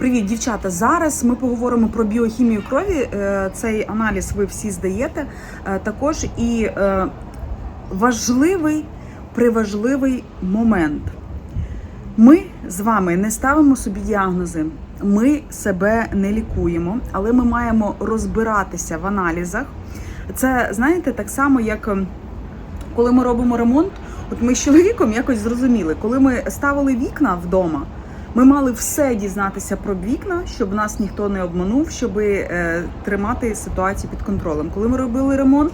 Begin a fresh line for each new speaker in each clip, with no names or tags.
Привіт, дівчата. Зараз ми поговоримо про біохімію крові. Е, Цей аналіз ви всі здаєте. Е, Також і е, важливий, приважливий момент. Ми з вами не ставимо собі діагнози, ми себе не лікуємо, але ми маємо розбиратися в аналізах. Це знаєте, так само, як ем, коли ми робимо ремонт. От ми з чоловіком якось зрозуміли, коли ми ставили вікна вдома. Ми мали все дізнатися про вікна, щоб нас ніхто не обманув, щоб е, тримати ситуацію під контролем. Коли ми робили ремонт,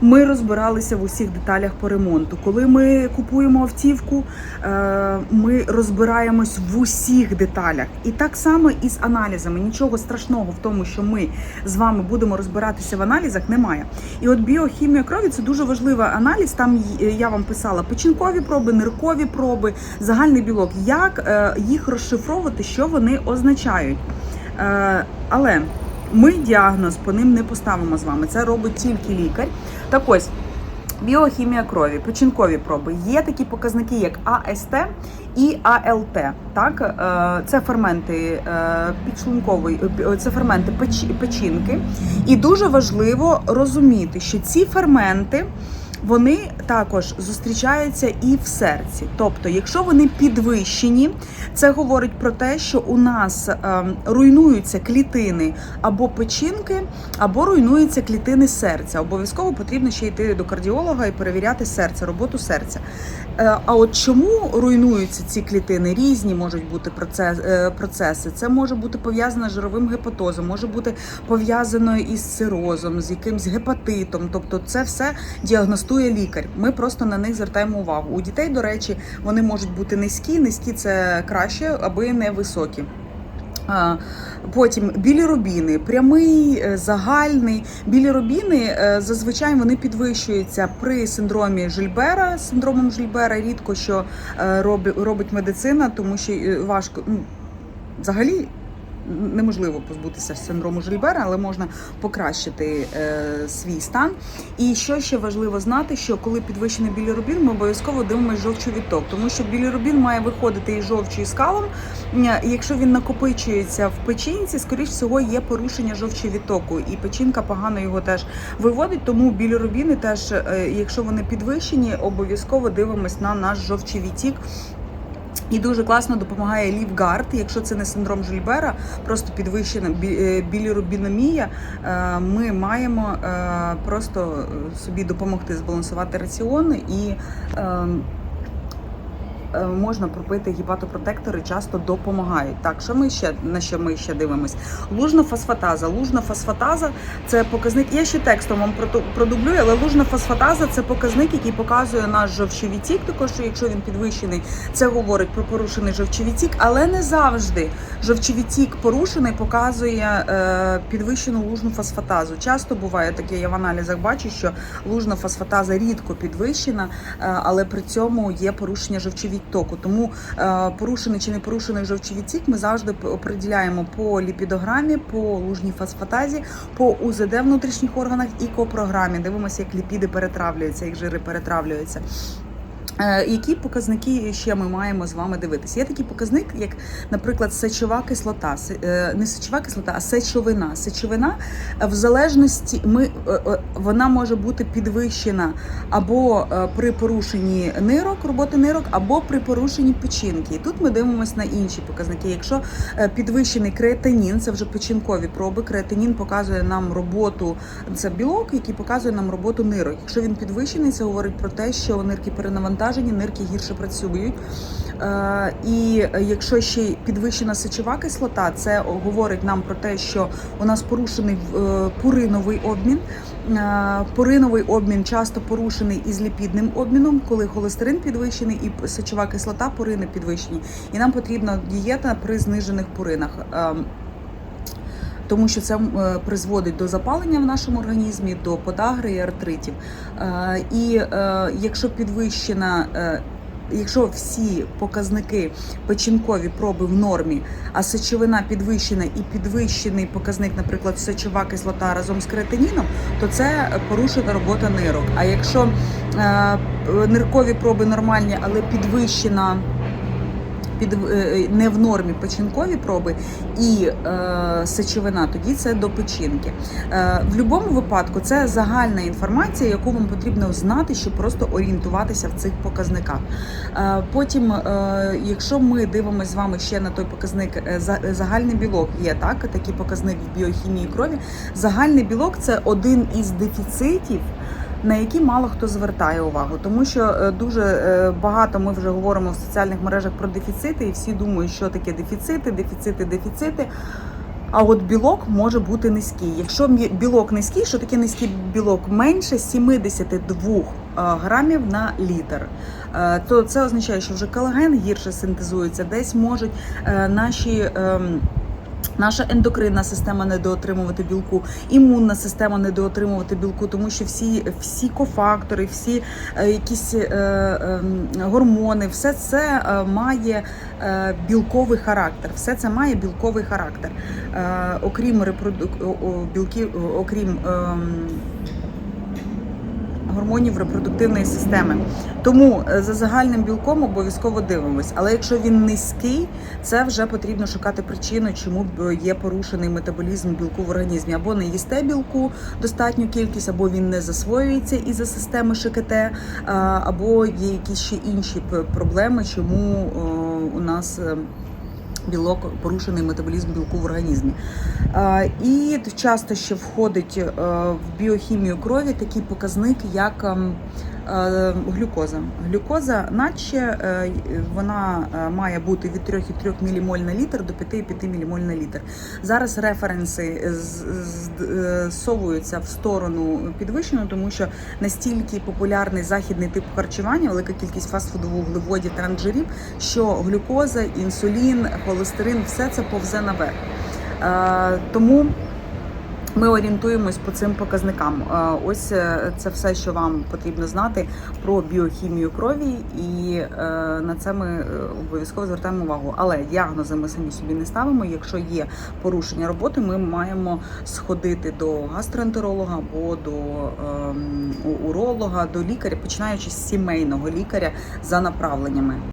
ми розбиралися в усіх деталях по ремонту. Коли ми купуємо автівку, е, ми розбираємось в усіх деталях. І так само і з аналізами. Нічого страшного в тому, що ми з вами будемо розбиратися в аналізах, немає. І от біохімія крові це дуже важливий аналіз. Там я вам писала печінкові проби, ниркові проби, загальний білок. Як е, їх розшифровувати, що вони означають. Е, але ми діагноз по ним не поставимо з вами. Це робить тільки лікар. Так ось. Біохімія крові, печінкові проби. Є такі показники, як АСТ і АЛТ. Так, Е, це ферменти е, підшлункової, е, це ферменти печінки. І дуже важливо розуміти, що ці ферменти. Вони також зустрічаються і в серці. Тобто, якщо вони підвищені, це говорить про те, що у нас ем, руйнуються клітини або печінки, або руйнуються клітини серця. Обов'язково потрібно ще йти до кардіолога і перевіряти серце, роботу серця. Е, А от чому руйнуються ці клітини? Різні можуть бути е, процеси. Це може бути пов'язано з жировим гепатозом, може бути пов'язано із цирозом, з якимсь гепатитом. Тобто, це все діагностує лікар. Ми просто на них звертаємо увагу. У дітей, до речі, вони можуть бути низькі. Низькі це краще, аби не високі. Потім білірубіни, прямий, е, загальний. Білірубіни е, зазвичай вони підвищуються при синдромі Жильбера. Синдромом Жильбера рідко що е, робить, медицина, тому що важко ну, взагалі. Неможливо позбутися синдрому Жильбера, але можна покращити е, свій стан. І що ще важливо знати, що коли підвищений білірубін, ми обов'язково дивимося жовчовідток, тому що білірубін має виходити із жовчі з калом. Ня- Якщо він накопичується в печінці, скоріш всього є порушення жовчовідтоку, і печінка погано його теж виводить. Тому білірубіни теж, е, якщо вони підвищені, обов'язково дивимось на наш жовчовідтік. І дуже класно допомагає Лівгард, якщо це не синдром Жильбера, просто підвищена е, білірубіномія. е, Ми маємо е, просто собі допомогти збалансувати раціони і. Е, Можна пропити гіпатопротектори, часто допомагають. Так, що ми ще на що ми ще дивимось? Лужна фосфатаза. Лужна фосфатаза це показник. Я ще текстом вам продублюю, але лужна фосфатаза це показник, який показує наш жовчовідтік. Також що якщо він підвищений, це говорить про порушений жовчовідтік, але не завжди жовчовідтік порушений показує е, підвищену лужну фосфатазу. Часто буває таке, я в аналізах бачу, що лужна фосфатаза рідко підвищена, е, але при цьому є порушення жовчовідтоку. Тому е, порушений чи не порушений жовчовідтік ми завжди определяємо по ліпідограмі, по лужній фосфатазі, по УЗД внутрішніх органах і по програмі. Дивимося, як ліпіди перетравлюються, як жири перетравлюються. Е, Які показники ще ми маємо з вами дивитися? Є такий показник, як, наприклад, сечова кислота, е, не сечова кислота, а сечовина. Сечовина е, в залежності ми вона може бути підвищена або при порушенні нирок, роботи нирок, або при порушенні печінки. І тут ми дивимося на інші показники. Якщо підвищений креатинін, це вже печінкові проби. Креатинін показує нам роботу, це білок, який показує нам роботу нирок. Якщо він підвищений, це говорить про те, що нирки перенавантажені, нирки гірше працюють. Е, І якщо ще й підвищена сечова кислота, це говорить нам про те, що у нас порушений е, пуриновий обмін. Е, Пуриновий обмін часто порушений із ліпідним обміном, коли холестерин підвищений і сечова кислота, пурини підвищені. І нам потрібна дієта при знижених пуринах. Тому що це е, призводить до запалення в нашому організмі, до подагри і артритів. Е, І е, якщо підвищена, якщо всі показники печінкові проби в нормі, а сечовина підвищена і підвищений показник, наприклад, сечова кислота разом з креатиніном, то це порушена робота нирок. А якщо е, ниркові проби нормальні, але підвищена під е, не в нормі печінкові проби і е, сечовина, тоді це до печінки. Е, в будь-якому випадку це загальна інформація, яку вам потрібно знати, щоб просто орієнтуватися в цих показниках. Е, потім, е, якщо ми дивимося з вами ще на той показник, е, загальний білок є так, такий показник в біохімії крові. Загальний білок це один із дефіцитів. На які мало хто звертає увагу, тому що е, дуже е, багато ми вже говоримо в соціальних мережах про дефіцити, і всі думають, що таке дефіцити, дефіцити, дефіцити. А от білок може бути низький. Якщо білок низький, що таке низький білок? Менше 72 е, грамів на літр. То це означає, що вже колаген гірше синтезується, десь можуть наші. Наша ендокринна система недоотримувати білку, імунна система недоотримувати білку, тому що всі, всі кофактори, всі е, якісь е, е, гормони, все це е, має е, білковий характер. Все це має білковий характер. Е, окрім репродук... білків, окрім ем, гормонів репродуктивної системи. Тому е, за загальним білком обов'язково дивимось. Але якщо він низький, це вже потрібно шукати причину, чому б є порушений метаболізм білку в організмі. Або не їсте білку достатню кількість, або він не засвоюється із-за системи ШКТ, або є якісь ще інші проблеми, чому у нас. Білок порушений метаболізм білку в організмі. І часто ще входить е, в біохімію крові такий показник, як ем, глюкоза. Глюкоза, наче е, вона е, має бути від 3,3 ммоль на літр до 5,5 ммоль на літр. Зараз референси е, зсовуються в сторону підвищену, тому що настільки популярний західний тип харчування, велика кількість фастфудових вуглеводів, транжирів, що глюкоза, інсулін, холестерин все це повзе наверх. Е, Тому ми орієнтуємось по цим показникам. Е, Ось е, це все, що вам потрібно знати про біохімію крові, і е, на це ми обов'язково звертаємо увагу. Але діагнози ми самі собі не ставимо. Якщо є порушення роботи, ми маємо сходити до гастроентеролога або до ем, уролога, до лікаря, починаючи з сімейного лікаря за направленнями.